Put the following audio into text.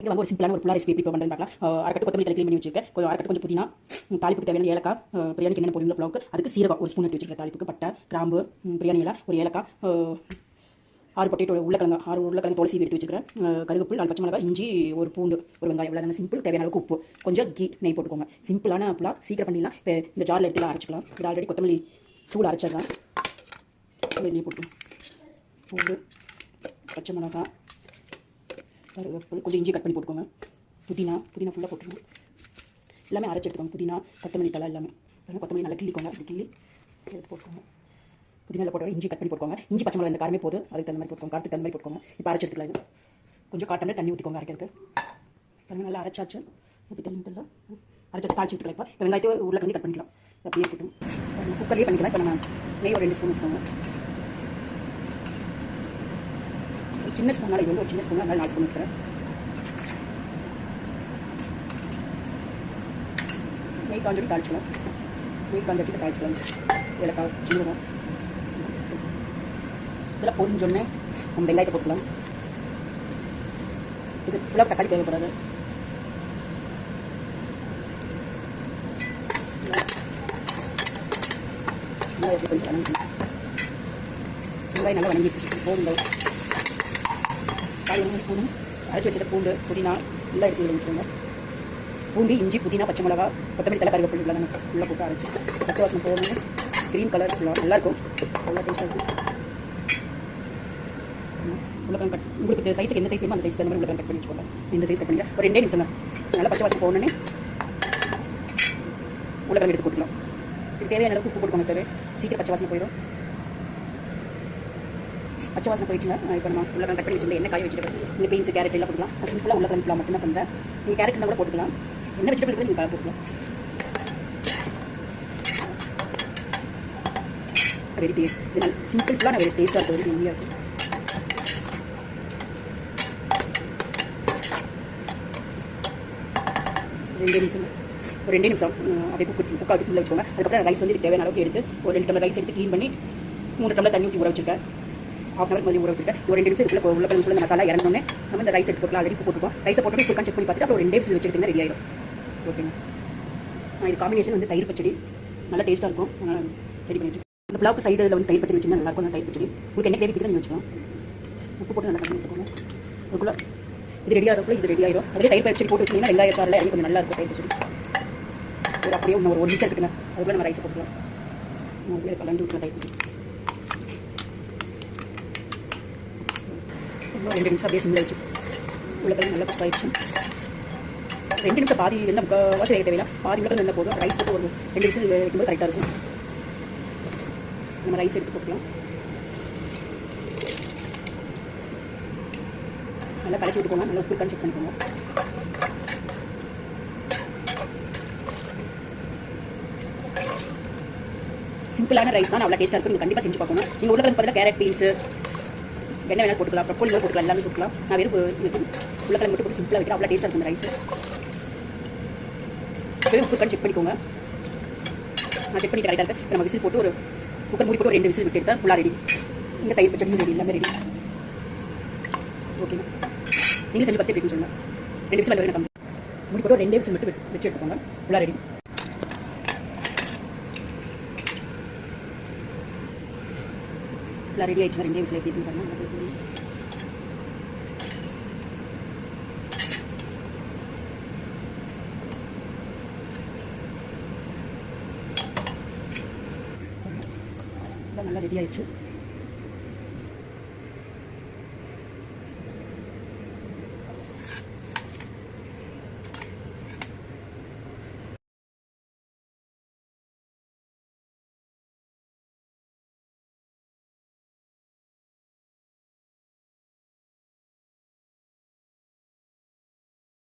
இங்கே வந்து ஒரு சிம்பிளான ஒரு புலா ரெசிபி எப்படி பண்ணுறது பார்க்கலாம். அரைக்கட்டு கொத்தமல்லி தலை பண்ணி வச்சிருக்கேன். கொஞ்சம் அரைக்கட்டு கொஞ்சம் புதினா தாளிப்புக்கு தேவையான ஏலக்காய் பிரியாணிக்கு என்னென்ன போடுவீங்களோ புலாவுக்கு அதுக்கு சீரகம் ஒரு ஸ்பூன் எடுத்து வச்சிருக்கேன். தாளிப்புக்கு பட்டை கிராம்பு பிரியாணி எல்லாம் ஒரு ஏலக்காய் ஆறு பொட்டேட்டோ உள்ளக்கிழங்கு ஆறு உருளைக்கிழங்கு துளசி எடுத்து வச்சுக்கிறேன் அஹ் நாலு பச்சை மிளகாய் இஞ்சி ஒரு பூண்டு ஒரு வெங்காயம் இவ்வளோ சிம்பிள் தேவையான அளவுக்கு உப்பு. கொஞ்சம் கீ நெய் போட்டுக்கோங்க. சிம்பிளான புலா சீக்கிரம் பண்ணிடலாம். இப்போ இந்த ஜாரில் எடுத்துலாம் அரைச்சிக்கலாம். இது ஆல்ரெடி கொத்தமல்லி தூள் அரைச்சிடலாம். நெய் போட்டு பூண்டு பச்சை மிளகாய் கருவேப்பில் கொஞ்சம் இஞ்சி கட் பண்ணி போட்டுக்கோங்க. புதினா புதினா ஃபுல்லாக போட்டுருங்க. எல்லாமே அரைச்சி எடுத்துக்கோங்க. புதினா கொத்தமல்லி தலை எல்லாமே. கொத்தமல்லி நல்லா கிள்ளிக்கோங்க அப்படி கிள்ளி எடுத்து போட்டுக்கோங்க. புதினாவில் போட்டு இஞ்சி கட் பண்ணி போட்டுக்கோங்க. இஞ்சி பச்சை மிளகாய் இந்த காரமே போதும். அதுக்கு தகுந்த மாதிரி போட்டுக்கோங்க. காரத்துக்கு தகுந்த மாதிரி போட்டுக்கோங்க. இப்போ அரைச்சி எடுத்துக்கலாம் இது. கொஞ்சம் காட்டமே தண்ணி ஊற்றிக்கோங்க அரைக்கிறதுக்கு. நல்லா அரைச்சாச்சு. ஊற்றி தண்ணி ஊற்றல அரைச்சி தாளிச்சு விட்டுக்கலாம் இப்போ. இப்போ வெங்காயத்தை உருளைக்கிழங்கு கட் பண்ணிக்கலாம். அப்படியே இருக்கட்டும் குக்கர்லேயே பண்ணிக்கலாம். இப்போ நம்ம நெய் ஒரு ரெண்டு ஸ்பூன் ஊற்றிக்கோங்க ஒரு சின்ன ஸ்பூனால் இது வந்து ஒரு சின்ன ஸ்பூனால் அதனால நாலு ஸ்பூன் ஊற்றுறேன் நெய் காஞ்சோடி தாளிச்சிக்கலாம் நெய் காஞ்ச தாளிச்சிக்கலாம் தாளிச்சுக்கலாம் ஏலக்காய் சீரகம் இதெல்லாம் பொரிஞ்சோடனே நம்ம வெங்காயத்தை போட்டுக்கலாம். இது ஃபுல்லாக தக்காளி தேவைப்படாது வெங்காயம் வெங்காயம் நல்லா வணங்கிட்டு போதும் காய் ஒன்று ஸ்பூனும் அரைச்சி வச்சுட்ட பூண்டு புதினா எல்லாம் எடுத்து இதில் பூண்டு இஞ்சி புதினா பச்சை மிளகா கொத்தமல்லி தலை கருவேப்பிலை இதெல்லாம் நம்ம உள்ளே போட்டு அரைச்சி. பச்சை வாசனை போகணும் க்ரீன் கலர் நல்லாயிருக்கும் நல்லா டேஸ்ட்டாக இருக்கும். உள்ளக்கம் கட் உங்களுக்கு சைஸுக்கு என்ன சைஸ் வேணுமோ அந்த சைஸ் தகுந்த மாதிரி உள்ளக்கம் கட் பண்ணி வச்சுக்கோங்க. இந்த சைஸ் கட் பண்ணிக்க. ஒரு ரெண்டே நிமிஷம் தான். நல்லா பச்சை வாசனை போகணுன்னே உள்ளக்கம் எடுத்து போட்டுக்கலாம். இது தேவையான அளவுக்கு உப்பு போட்டுக்கோங்க சார் சீக்கிரம் பச்சை வாசனை போயிடும். பச்சை வாசனை போயிடுச்சுங்க இப்போ நம்ம உள்ள கட் பண்ணி வச்சுருந்தேன் எண்ணெய் காய வச்சுட்டு இந்த பீன்ஸ் கேரட் எல்லாம் போட்டுக்கலாம். சிம்பிளாக உள்ள ஃபுல்லாக மட்டும்தான் பண்ணுறேன் நீங்கள் கேரட்னா கூட போட்டுக்கலாம். என்ன வெஜிடபிள் நீங்கள் நீங்கள் போட்டுக்கலாம். வெரி டேஸ்ட் இது நல்ல சிம்பிளான வெரி டேஸ்ட்டாக இருக்கும் வெரி ஈஸியாக இருக்கும் ரெண்டு நிமிஷம். ஒரு ரெண்டு நிமிஷம். அப்படியே குக்கு குக்கா வச்சு வச்சுக்கோங்க. அதுக்கப்புறம் ரைஸ் வந்து தேவையான அளவுக்கு எடுத்து ஒரு ரெண்டு டம்ளர் ரைஸ் எடுத்து க்ளீன் பண்ணி மூணு டம்ளர் தண்ணி ஊற்றி ஊற வச்சிருக்கேன். ஹாஃப் அவர் அவர் ஊற வச்சிருக்கேன். ஒரு ரெண்டு நிமிஷம் உள்ள உள்ள இந்த மசாலா இறங்கணுன்னே நம்ம இந்த ரைஸ் எடுத்து போட்டுலாம் ஆல்ரெடி போட்டுக்கோம் ரைஸை போட்டு குக்கான் செக் பண்ணி பார்த்துட்டு அப்புறம் ஒரு ரெண்டே விசில் வச்சுக்கிட்டு ரெடி ஆயிடும் ஓகேங்க இது காம்பினேஷன் வந்து தயிர் பச்சடி. நல்லா டேஸ்ட்டாக இருக்கும். அதனால் ரெடி பண்ணிட்டு இந்த பிளாவுக்கு சைடு இதில் வந்து தயிர் பச்சடி வச்சுன்னா நல்லா இருக்கும். அந்த தயிர் பச்சடி. உங்களுக்கு என்ன கிரேவி பிடிக்கும் வச்சுக்கலாம் உப்பு போட்டு நல்லா பண்ணி விட்டுக்கோங்க அதுக்குள்ள இது ரெடி ஆகிறதுக்குள்ள இது ரெடி ஆயிடும் அதே தயிர் பச்சடி போட்டு வச்சிங்கன்னா வெங்காய சாரில் இறங்கி கொஞ்சம் நல்லா இருக்கும் தயிர் பச்சடி. ஒரு அப்படியே இன்னும் ஒரு ஒரு நிமிஷம் இருக்குங்க அதுக்குள்ளே நம்ம ரைஸ் போட்டுக்கலாம். நம்ம அப்படியே கலந்து விட்டுலாம் தயிர் பச்சடி. இன்னும் ரெண்டு நிமிஷம் அப்படியே சிம்மில் வச்சு. உள்ள நல்லா குக் ஆயிடுச்சு. ரெண்டு நிமிஷம் பாதி இருந்தால் முக்கால்வாசி வேக தேவையில்ல. பாதி உள்ள இருந்தால் போதும். ரைஸ் போட்டு ஒரு ரெண்டு நிமிஷம் வைக்கும்போது கரெக்டாக இருக்கும். நம்ம ரைஸ் எடுத்து போட்டுக்கலாம். நல்லா கலக்கி விட்டுக்கோங்க நல்லா உப்பு இருக்கான்னு செக் பண்ணிக்கோங்க. சிம்பிளான ரைஸ் தான். அவ்வளோ டேஸ்ட்டாக இருக்கும். நீங்கள் கண்டிப்பாக செஞ்சு பார்க்கணும். நீங்கள் உள்ள பார்த்தீங்கன்னா கேரட் பீன்ஸ் என்ன வேணாலும் போட்டுக்கலாம் ப்ரொக்கோலி போட்டுக்கலாம் எல்லாமே போட்டுக்கலாம் நான் வெறும் இது உருளைக்கிழங்கு மட்டும் போட்டு சிம்பிளாக வைக்கிறேன். அவ்வளோ டேஸ்ட்டாக இருக்கும் இந்த ரைஸ் வெறும் உப்பு செக் பண்ணிக்கோங்க. நான் செக் பண்ணிட்டு கரெக்டாக இருக்கேன் நம்ம விசில் போட்டு ஒரு குக்கர் மூடி போட்டு ஒரு ரெண்டு விசில் விட்டு எடுத்தால் ஃபுல்லாக ரெடி இந்த தயிர் பச்சடி ரெடி எல்லாமே ரெடி ஓகேங்க நீங்கள் செஞ்சு பார்த்து எப்படின்னு சொல்லுங்கள் ரெண்டு விசில் வரைக்கும் கம்மி மூடி போட்டு ரெண்டே விசில் மட்டும் வச்சு எடுத்துக்கோங்க. ஃபுல்லாக ரெடி ஃபுல்லாக ரெடி ஆயிடுச்சு ரெண்டே விசில் எப்படி இருக்குன்னு பாருங்க நல்லா ரெடி ஆயிடுச்சு